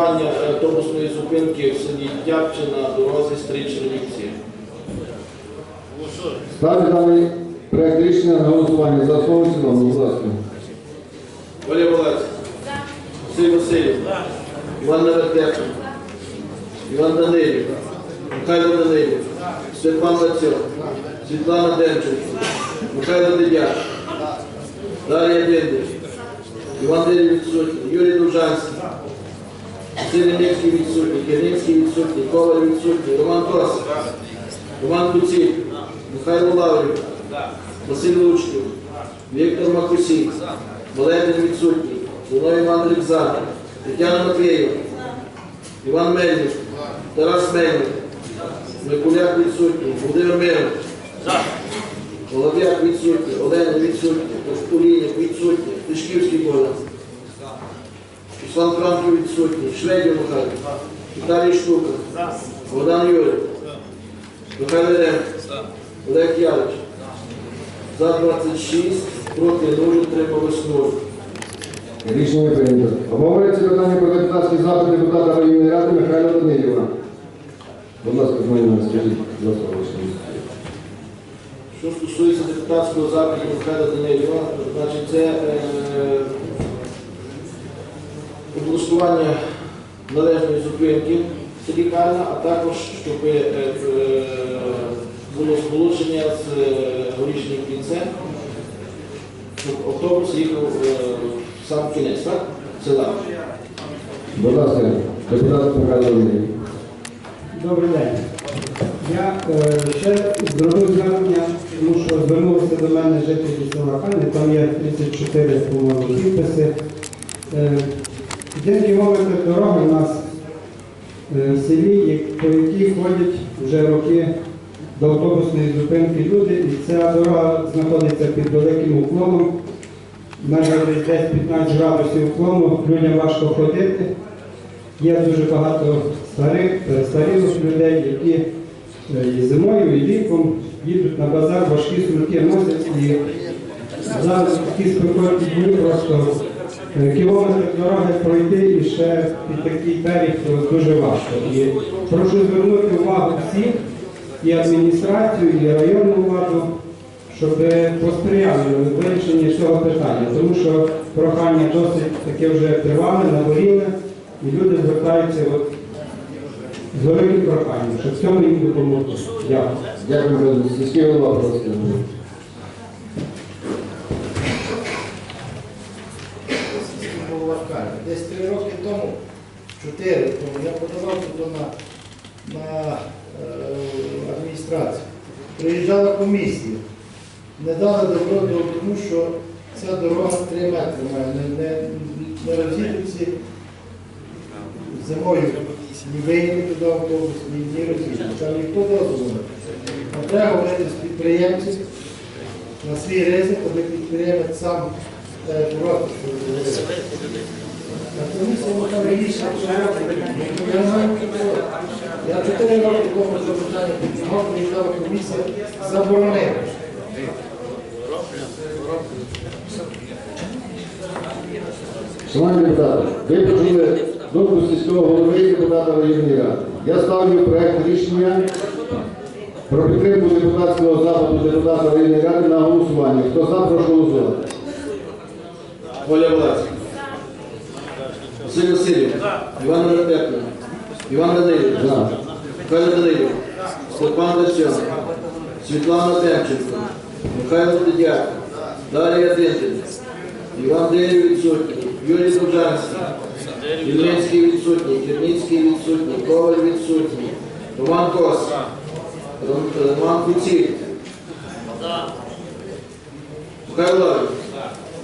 Питання автобусної зупинки в селі Тяпче на дорозі Стрий Чернівці. Ставлю даний проект рішення на голосування за основу цілому, будь ласка. Оля Волець. Василь Васильів. Іван Невертепин. Іван Данилів. Михайло Данилів. Степан Лацьок. Світлана Демченко. Михайло Дедяк. Дар'я Дендич. Іван Дерів. Юрій Довжанський. Іллєцький відсутній. Кернівський відсутній. Коваль відсутній. Роман Косик. Роман Куцій. Михайло Лаврів. Василь Лучків. Віктор Макусій. Валерій відсутній. Зіною Іван Рюкзак. Тетяна Матвєєва. Іван Мельник. Тарас Мельник. Микуляк відсутній. Володимир Миров. Володяк відсутній. Олена відсутній. Кулінік відсутній. Тишківський Богдан. Руслан Франків відсутній. Шведів Михайло. Віталій Штука. Богдан Юрій. Михайло Рем. Олег Ялич. За 26, проти 0, утрималось 0. Рішення прийнято. Обговорюється питання про депутатський запит депутата районної ради Михайла Данилєва. Будь ласка, Змаїна, скажіть, ласка. Що стосується депутатського запиту Михайла Данилєва, значить це е, облаштування належної зупинки в а також щоб е, е, було сполучення з е, горішнім кінцем, щоб автобус їхав е, в сам кінець, так? Села. Будь ласка, депутат Михайло Добрий день. Я е, ще зробив звернення, тому що звернулися до мене жителі села там є 34 по-моєму, підписи. Е, один кілометр дороги у нас е, в селі, по якій ходять вже роки до автобусної зупинки люди, і ця дорога знаходиться під великим уклоном. Майже десь 15 градусів уклону, людям важко ходити. Є дуже багато старих, перестарілих людей, які е, і зимою, і літом їдуть на базар, важкі сумки носять і зараз такі спекотні дні просто е, кілометр дороги пройти і ще під такий берег дуже важко. І прошу звернути увагу всіх, і адміністрацію, і районну владу, щоб посприяли вирішенні цього питання, тому що прохання досить таке вже тривале, наболіле, і люди звертаються от з великим проханням, щоб цьому їм допомогти. Дякую. Дякую, сільський голова, будь 4 тому я подавав туди на на е, адміністрацію. Приїжджала комісія, не дали добро, тому що ця дорога 3 метри має. Не, не, не розійдуться зимою. Ні виїхали туди автобус, ні розійдуть. Там ніхто дозволив. А треба говорити з підприємцем на свій ризик, коли підприємець сам е, проти. Я чотири роки тому запитання піднімав, приїжджала комісія, заборонила. Шановні депутати, ви почули думку сільського голови і депутата районної ради. Я ставлю проект рішення про підтримку депутатського запиту депутата районної ради на голосування. Хто за, прошу голосувати. Оля Власик. Василь Васильєв. Іван Невертепин. Іван Данилів. За. Михайло Данилів. Степан Лещен. Світлана Демченко. Михайло Дедяк. Дар'я Дендин. Іван Дерів відсутній. Юрій Довжанський. Ільницький відсутній. Кірницький відсутній. Коваль відсутній. Роман Кос. Роман Куцій. Михайло.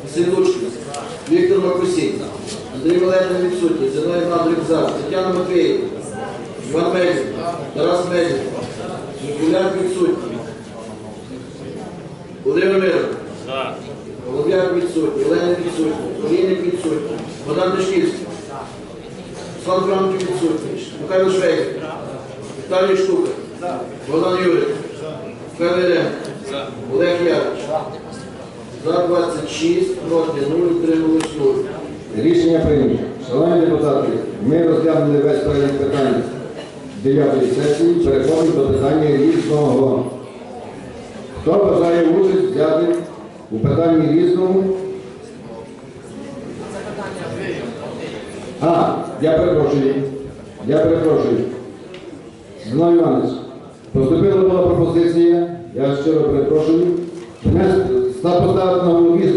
Василь Лучків. Віктор Макусій. Андрій Валерійович відсутній. Зіною Іван Рюкзак. Тетяна Матвєєва. Іван Мельник. Тарас Мельник. Микуляк відсутній. Володимир Миров. Володяк відсутній. Олена відсутній. Олійник відсутній. Богдан Дашківський. Руслан Франків відсутній. Михайло Швейк. Віталій Штука. Богдан Юрій. Михайло Єрем. Олег Ярович. За 26, проти 0, утрималось 0. Рішення прийнято. Шановні депутати, ми розглянули весь перелік питань 9 сесії, переходимо до питання різного. Хто бажає участь взяти у питанні різному? А, я перепрошую. Я перепрошую. Зиновій Іванович, поступила була пропозиція, я щиро перепрошую. Поставити на якраз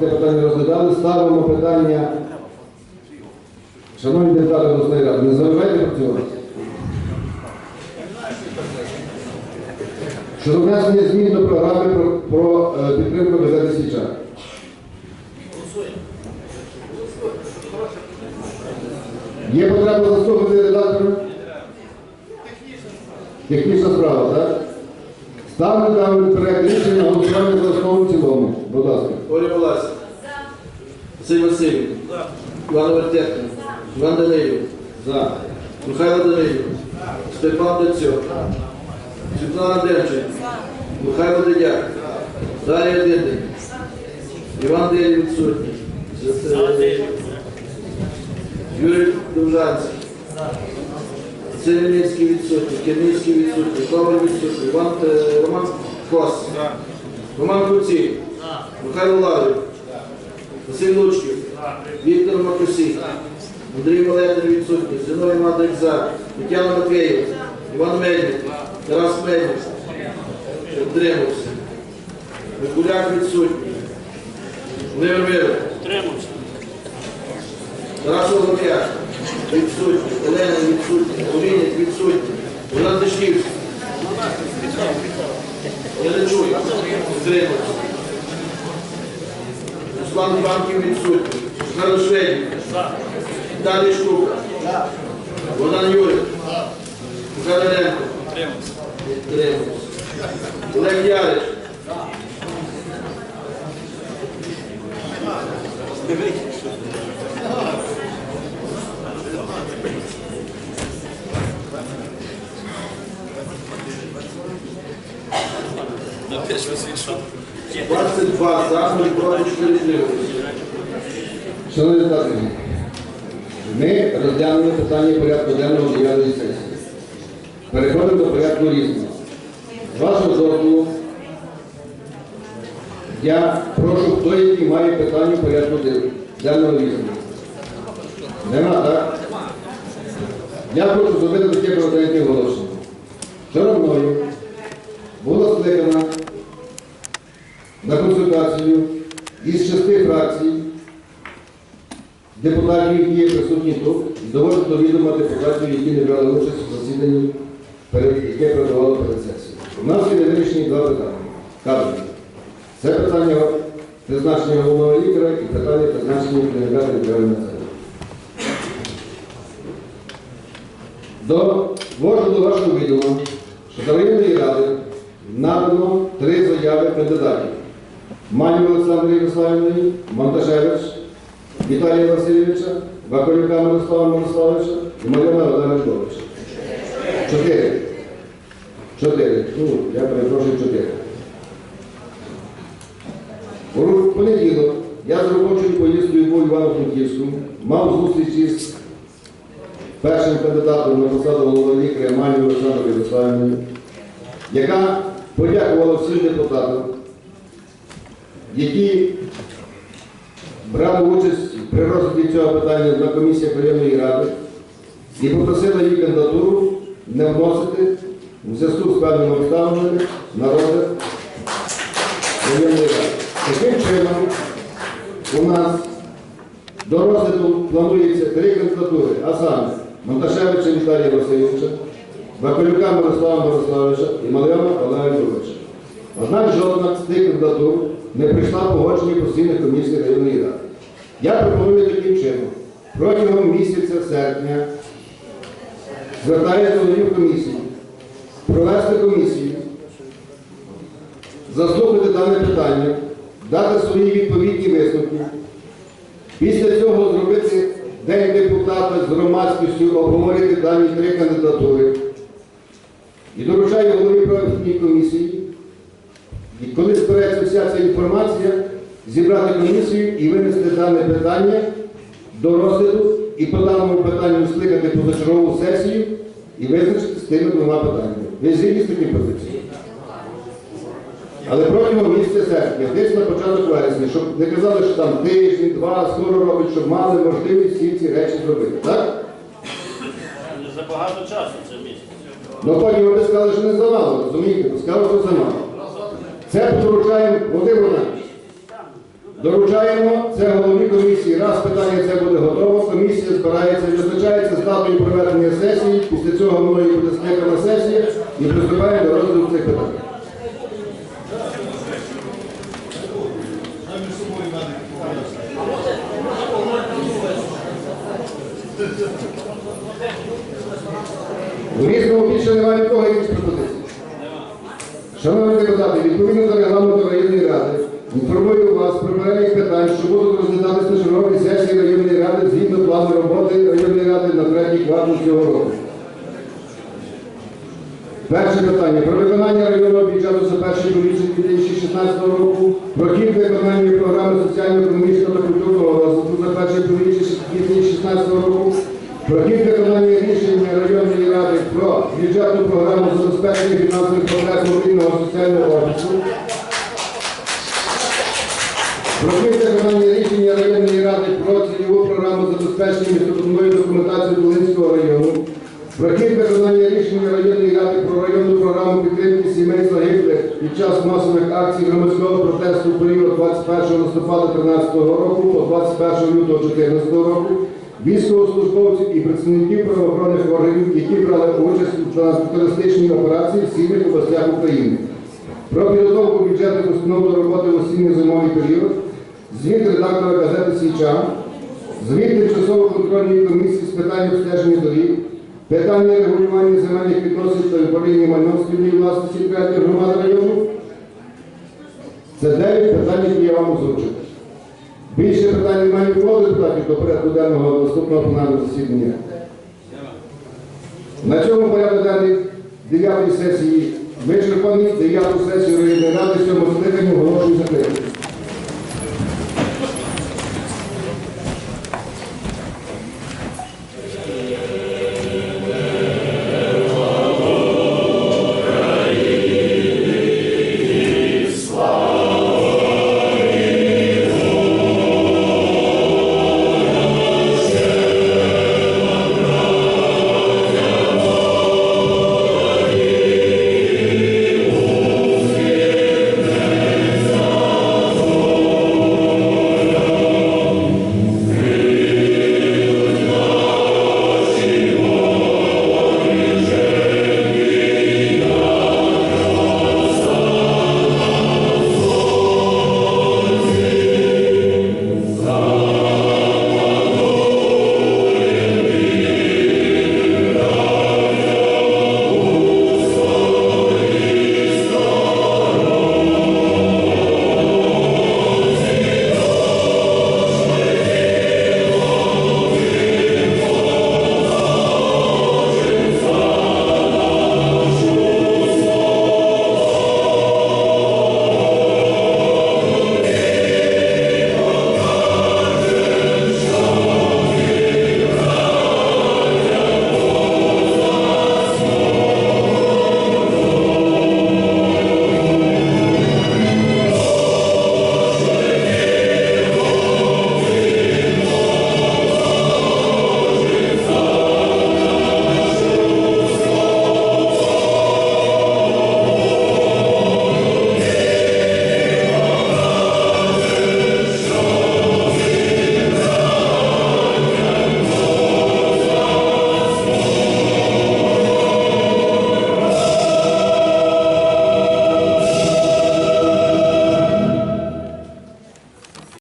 це питання розглядали, ставимо питання. Шановні депутати обласної ради, не заважайте працювати. Щодо внесення змін до програми про, про е, підтримку бюджету січа. Є потреба заслухати редактора? Технічна справа, так? Ставлю даний проект рішення на голосування за основу в цілому. Будь ласка. Оля Палась. Василь Васильович. Іван Вертетко. Іван Данилів. За. Михайло Данилів. Степан Дацьок. Світлана Демчик. Михайло Дедяк. Дар'я Дидик. Іван Делі відсутній. Юрій Довжанський. Сирівницький відсутній, Керницький відсутній, Коваль відсутній, е, Роман Кос. Роман Куцій. Михайло Лаврів. Василь Лучків. Віктор Макусій. Андрій Валерій відсутній. Зиновій Мадрик за. Тетяна Матвєєва. Іван Мельник. Тарас Мельник. Утримався. Микуляк відсутній. Володимир Вирок. Тарас Голов'як. Відсутній. Олена відсутня. Олійник відсутній. Олена Тишківський. Я не чую. Утримався. Руслан Іванків відсутній. Шведів. Віталій Штука. Богдан. Михайло Ленко. Олег Ярич. Опять щось відшов. 22 за, 0 проти 4. Шановні депутати, ми розглянули питання порядку денного 9 сесії. Переходимо до порядку різного. З вашого дозволу, я прошу, хто який має питання порядку денного різного. Нема, так? Я хочу зробити таке коротеньке оголошення. Вчора мною була скликана на консультацію із шести фракцій депутатів, які є присутні тут, доводить до відома депутатів, які не брали участь у засіданні, яке передавало перед сесією. У нас є вирішені два питання. Кажуть, це питання призначення головного лікаря і питання призначення керівника територіального центру. До, можу до вашого відома, що до районної ради надано три заяви кандидатів. Маню Олександрі Ярославівної, Монташевич, Віталія Васильовича, Ваколюка Мирослава Мирославовича і Мар'яна Олега Жковича. Чотири. Чотири. Ну, я перепрошую чотири. У понеділок я з робочою поїздкою був Івано-Франківську, мав зустріч із першим кандидатом на посаду головного лікаря Маню Олександрою Ярославівною, яка подякувала всім депутатам, які брали участь при розгляді цього питання на комісіях районної ради і попросила її кандидатуру не вносити у зв'язку з певними обставинами на розгляд районної ради. Таким чином, у нас до розгляду планується три кандидатури, а саме Монташевича Віталія Васильовича, Бакалюка Мирослава Мирославовича і Малева Олега Юровича. Однак жодна з тих кандидатур не прийшла погодження постійних комісій районної ради. Я пропоную таким чином. Протягом місяця серпня звертаюся до комісії, провести комісію, заслухати дане питання, дати свої відповідні висновки. Після цього зробити день депутата з громадськістю, обговорити дані три кандидатури. І доручаю голові правоохоронній комісії, і коли збереться вся ця інформація, зібрати комісію і винести дане питання до розгляду і по даному питанню скликати позачергову сесію і визначити з тими двома питаннями. Ви згідні з таким позицією? Але протягом місяця серпня, десь на початок вересня, щоб не казали, що там тиждень, два, скоро робить, щоб мали можливість всі ці речі зробити. Так? Не забагато часу це місяць. Ну потім ви сказали, що не замало, розумієте? Сказали, що замало. Це доручаємо, Володимир Іванович, доручаємо це голові комісії. Раз питання це буде готово, комісія збирається, визначається з датою проведення сесії, після цього мною буде скликана сесія і приступаємо до розгляду цих питань. У різному більше немає нікого якісь пропозиції. Депутати, відповідно до регламенту районної ради, інформую вас про перелік питань, що будуть розглядатися на сесії районної ради згідно плану роботи районної ради на третій квартал цього року. Перше питання про виконання районного бюджету за перший комісії 2016 року, про хід виконання програми соціально-економічного та культурного розвитку за перший комісії 2016 року, про хід виконання рішення районної ради про бюджетну програму забезпечення фінансових потреб мобільного соціального офісу, про хід виконання рішення районної ради про цільову програму забезпечення містобудівної документації Долинського району, про хід виконання рішення районної ради про районну програму підтримки сімей загиблих під час масових акцій громадського протесту в період 21 листопада 2013 року по 21 лютого 2014 року, військовослужбовців і працівників правоохоронних органів, які брали участь у терористичній операції в сильних областях України. Про підготовку бюджетних установ до роботи в осінньо-зимовий період, звіт редактора газети Січа, звіт тимчасово контрольної комісії з питань обстеження доріг, питання регулювання земельних відносин та управління майном спільної власності територіальної громади району. Це дев'ять питань, які я вам озвучив. Більше питань немає нікого депутатів до порядку денного наступного пленарного засідання. На цьому порядок денний 9 сесії вичерпаний, 9 сесію ради, 7 скликання оголошую закритою.